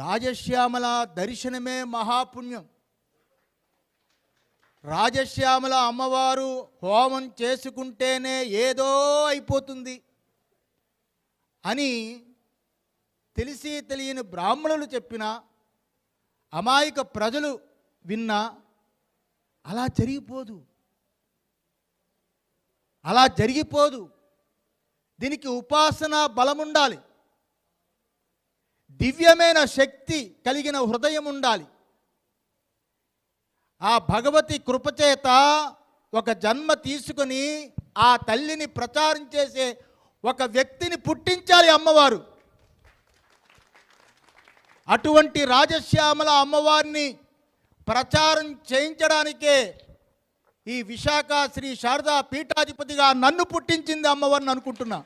రాజశ్యామల దర్శనమే మహాపుణ్యం. రాజశ్యామల అమ్మవారు హోమం చేసుకుంటేనే ఏదో అయిపోతుంది అని తెలిసి తెలియని బ్రాహ్మణులు చెప్పిన అమాయక ప్రజలు విన్నా అలా జరిగిపోదు. అలా జరిగిపోదు. దీనికి ఉపాసన బలముండాలి. దివ్యమైన శక్తి కలిగిన హృదయం ఉండాలి. ఆ భగవతి కృపచేత ఒక జన్మ తీసుకొని ఆ తల్లిని ప్రచారం చేసే ఒక వ్యక్తిని పుట్టించాలి అమ్మవారు. అటువంటి రాజశ్యామల అమ్మవారిని ప్రచారం చేయించడానికే ఈ విశాఖ శ్రీ శారదా పీఠాధిపతిగా నన్ను పుట్టించింది అమ్మవారిని అనుకుంటున్నా.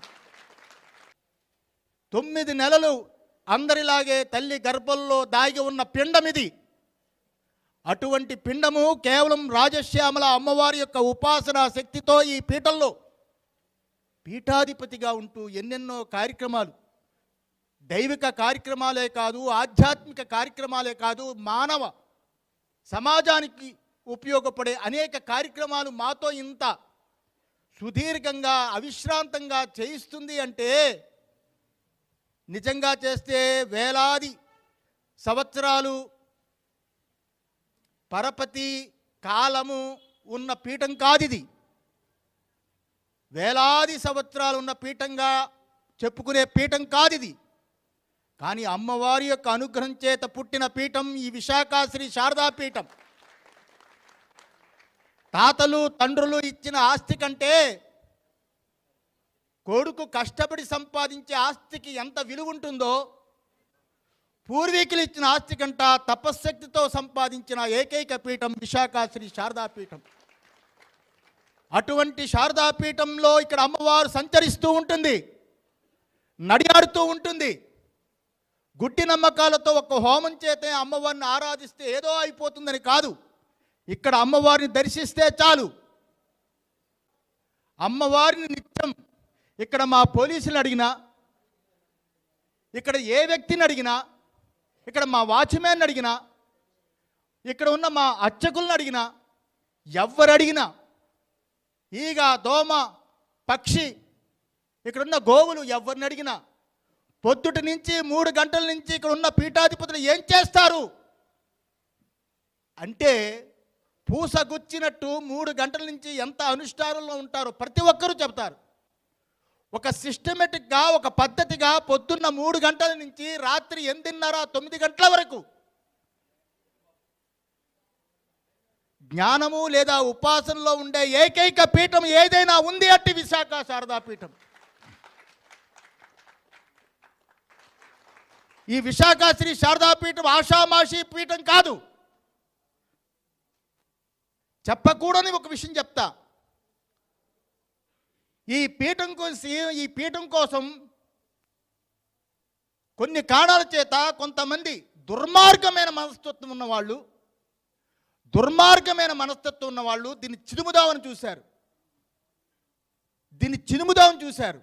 తొమ్మిది నెలలు అందరిలాగే తల్లి గర్భంలో దాగి ఉన్న పిండం ఇది అటువంటి పిండము కేవలం రాజశ్యామల అమ్మవారి యొక్క ఉపాసనా శక్తితో ఈ పీఠంలో పీఠాధిపతిగా ఉంటూ ఎన్నెన్నో కార్యక్రమాలు. దైవిక కార్యక్రమాలే కాదు ఆధ్యాత్మిక కార్యక్రమాలే కాదు మానవ సమాజానికి ఉపయోగపడే అనేక కార్యక్రమాలు మాతో ఇంత సుదీర్ఘంగా అవిశ్రాంతంగా చేయిస్తుంది అంటే నిజంగా చేస్తే వేలాది సంవత్సరాలు పరపతి కాలము ఉన్న పీఠం కాదిది. వేలాది సంవత్సరాలు ఉన్న పీఠంగా చెప్పుకునే పీఠం కాదిది. కానీ అమ్మవారి యొక్క అనుగ్రహం చేత పుట్టిన పీఠం ఈ విశాఖ శ్రీ శారదా పీఠం. తాతలు తండ్రులు ఇచ్చిన ఆస్తి కంటే కొడుకు కష్టపడి సంపాదించే ఆస్తికి ఎంత విలువ ఉంటుందో పూర్వీకులు ఇచ్చిన ఆస్తి కంట తపశ్శక్తితో సంపాదించిన ఏకైక పీఠం విశాఖ శ్రీ శారదా పీఠం. అటువంటి శారదా పీఠంలో ఇక్కడ అమ్మవారు సంచరిస్తూ ఉంటుంది నడియాడుతూ ఉంటుంది. గుడ్డి నమ్మకాలతో ఒక హోమం చేతే అమ్మవారిని ఆరాధిస్తే ఏదో అయిపోతుందని కాదు. ఇక్కడ అమ్మవారిని దర్శిస్తే చాలు. అమ్మవారిని నిత్యం ఇక్కడ మా పోలీసులు అడిగినా ఇక్కడ ఏ వ్యక్తిని అడిగినా ఇక్కడ మా వాచ్మ్యాన్ అడిగినా ఇక్కడ ఉన్న మా అర్చకులను అడిగినా ఎవరు అడిగినా ఈగ దోమ పక్షి ఇక్కడున్న గోవులు ఎవరిని అడిగినా పొద్దుటి నుంచి మూడు గంటల నుంచి ఇక్కడ ఉన్న పీఠాధిపతులు ఏం చేస్తారు? అంటే పూసగుచ్చినట్టు మూడు గంటల నుంచి ఎంత అనుష్ఠానంలో ఉంటారో ప్రతి ఒక్కరూ చెబుతారు ఒక సిస్టమేటిక్గా ఒక పద్ధతిగా పొద్దున్న మూడు గంటల నుంచి రాత్రి ఎనిమిదిన్నర తొమ్మిది గంటల వరకు జ్ఞానము లేదా ఉపాసనలో ఉండే ఏకైక పీఠం ఏదైనా ఉంది అట్టి విశాఖ శారదా పీఠం. ఈ విశాఖ శ్రీ శారదా పీఠం ఆషామాషి పీఠం కాదు. చెప్పకూడని ఒక విషయం చెప్తా. ఈ పీఠం కోసం ఈ పీఠం కోసం కొన్ని కారణాల చేత కొంతమంది దుర్మార్గమైన మనస్తత్వం ఉన్నవాళ్ళు దుర్మార్గమైన మనస్తత్వం ఉన్నవాళ్ళు దీన్ని చిదుముదామని చూశారు. దీన్ని చినుముదామని చూశారు.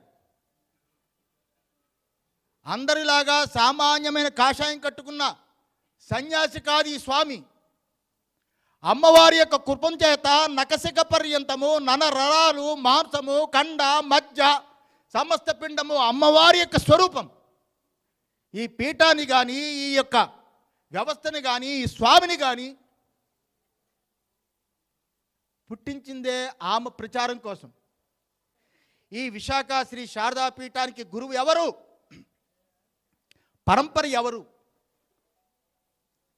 అందరిలాగా సామాన్యమైన కాషాయం కట్టుకున్న సన్యాసి కాదు ఈ స్వామి. అమ్మవారి యొక్క కృపం చేత నకసిక పర్యంతము ననరాలు మాంసము కండ మజ్జ సమస్త పిండము అమ్మవారి యొక్క స్వరూపం. ఈ పీఠాన్ని కానీ ఈ యొక్క వ్యవస్థని కానీ ఈ స్వామిని కానీ పుట్టించిందే ఆమె ప్రచారం కోసం. ఈ విశాఖ శ్రీ శారదా పీఠానికి గురువు ఎవరు? పరంపర ఎవరు?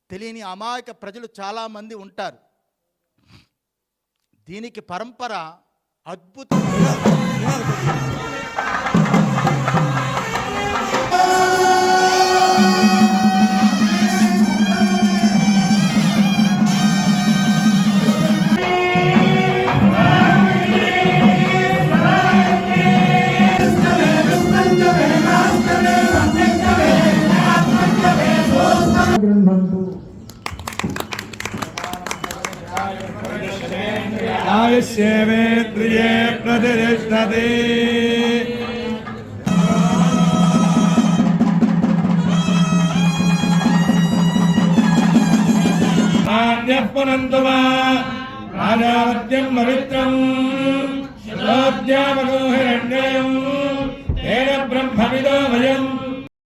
తెలియని అమాయక ప్రజలు చాలామంది ఉంటారు. దీనికి పరంపర అద్భుతం आयुष्येवेन्द्रिये प्रतिष्ठते नान्यः पुनन्तु वा राजावत्यम् पवित्रम् शतोद्यामगो हिरण्ययम् तेन ब्रह्मविदो भयम्